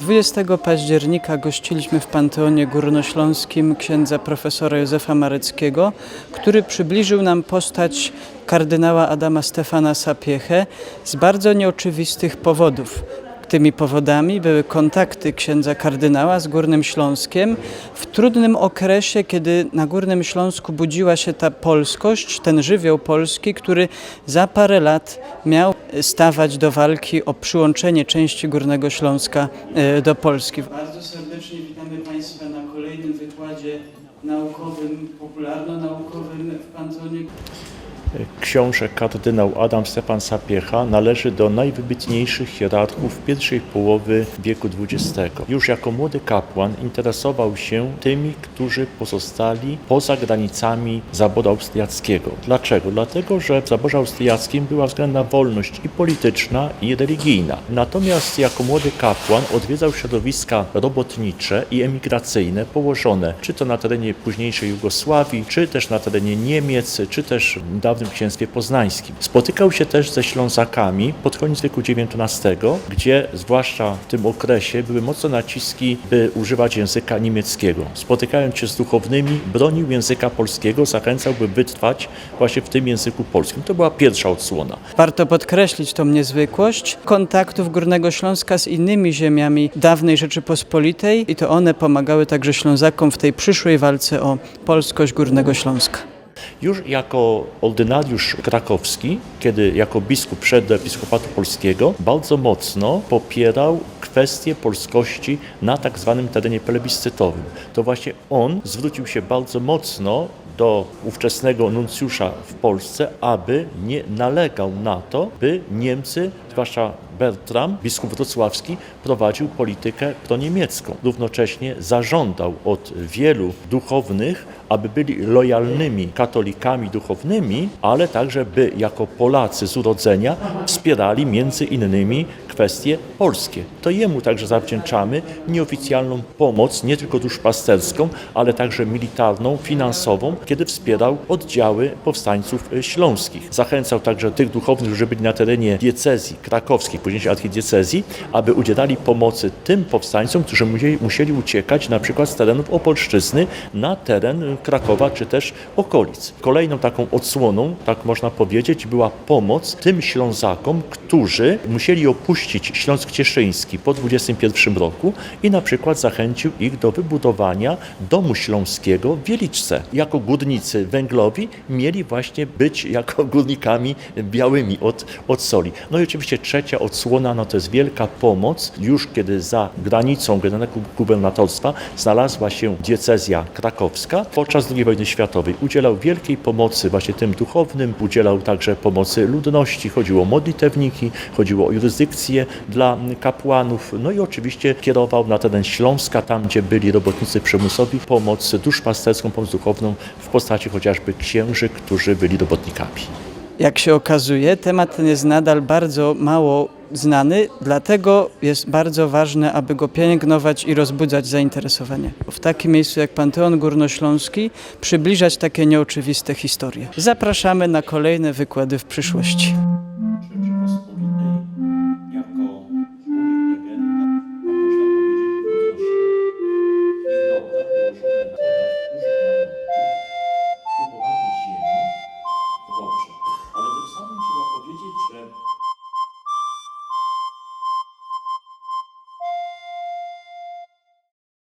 20 października gościliśmy w Panteonie Górnośląskim księdza profesora Józefa Mareckiego, który przybliżył nam postać kardynała Adama Stefana Sapiechę z bardzo nieoczywistych powodów. Tymi powodami były kontakty księdza kardynała z Górnym Śląskiem w trudnym okresie, kiedy na Górnym Śląsku budziła się ta polskość, ten żywioł polski, który za parę lat miał stawać do walki o przyłączenie części Górnego Śląska e, do Polski. Bardzo serdecznie witamy Państwa na kolejnym wykładzie naukowym, popularno-naukowym w Pantonie. Książę kardynał Adam Stefan Sapiecha należy do najwybitniejszych hierarchów pierwszej połowy wieku XX. Już jako młody kapłan interesował się tymi, którzy pozostali poza granicami zaboru austriackiego. Dlaczego? Dlatego, że w zaborze austriackim była względna wolność i polityczna, i religijna. Natomiast jako młody kapłan odwiedzał środowiska robotnicze i emigracyjne położone czy to na terenie późniejszej Jugosławii, czy też na terenie Niemiec, czy też w dawnym księstwie poznańskim. Spotykał się też ze Ślązakami pod koniec wieku XIX, gdzie zwłaszcza w tym okresie były mocno naciski, by używać języka niemieckiego. Spotykając się z duchownymi, bronił języka polskiego, zachęcał, by wytrwać właśnie w tym języku polskim. To była pierwsza odsłona. Warto podkreślić tą niezwykłość kontaktów Górnego Śląska z innymi ziemiami dawnej Rzeczypospolitej i to one pomagały także Ślązakom w tej przyszłej walce o polskość Górnego Śląska. Już jako ordynariusz krakowski, kiedy jako biskup do episkopatu polskiego, bardzo mocno popierał kwestię polskości na tak zwanym terenie plebiscytowym. To właśnie on zwrócił się bardzo mocno do ówczesnego nuncjusza w Polsce, aby nie nalegał na to, by Niemcy, zwłaszcza Bertram, biskup wrocławski, prowadził politykę proniemiecką. Równocześnie zażądał od wielu duchownych, aby byli lojalnymi katolikami duchownymi, ale także by jako Polacy z urodzenia wspierali między innymi kwestie polskie. To jemu także zawdzięczamy nieoficjalną pomoc, nie tylko duszpasterską, ale także militarną, finansową, kiedy wspierał oddziały powstańców śląskich. Zachęcał także tych duchownych, którzy byli na terenie diecezji krakowskiej, później archidiecezji, aby udzielali pomocy tym powstańcom, którzy musieli, musieli uciekać na przykład z terenów Opolszczyzny na teren Krakowa czy też okolic. Kolejną taką odsłoną, tak można powiedzieć, była pomoc tym Ślązakom, którzy musieli opuścić Śląsk Cieszyński po 21 roku i na przykład zachęcił ich do wybudowania domu śląskiego w Wieliczce. Jako górnicy węglowi mieli właśnie być jako górnikami białymi od, od soli. No i oczywiście trzecia odsłona, no to jest wielka pomoc, już kiedy za granicą generalnego gubernatorstwa znalazła się diecezja krakowska. Podczas II wojny światowej udzielał wielkiej pomocy właśnie tym duchownym, udzielał także pomocy ludności, chodziło o modlitewniki, chodziło o jurysdykcję dla kapłanów, no i oczywiście kierował na teren Śląska, tam gdzie byli robotnicy przymusowi, pomoc duszpasterską, pomoc duchowną w postaci chociażby księży, którzy byli robotnikami. Jak się okazuje, temat ten jest nadal bardzo mało znany, dlatego jest bardzo ważne, aby go pielęgnować i rozbudzać zainteresowanie. W takim miejscu jak Panteon Górnośląski przybliżać takie nieoczywiste historie. Zapraszamy na kolejne wykłady w przyszłości.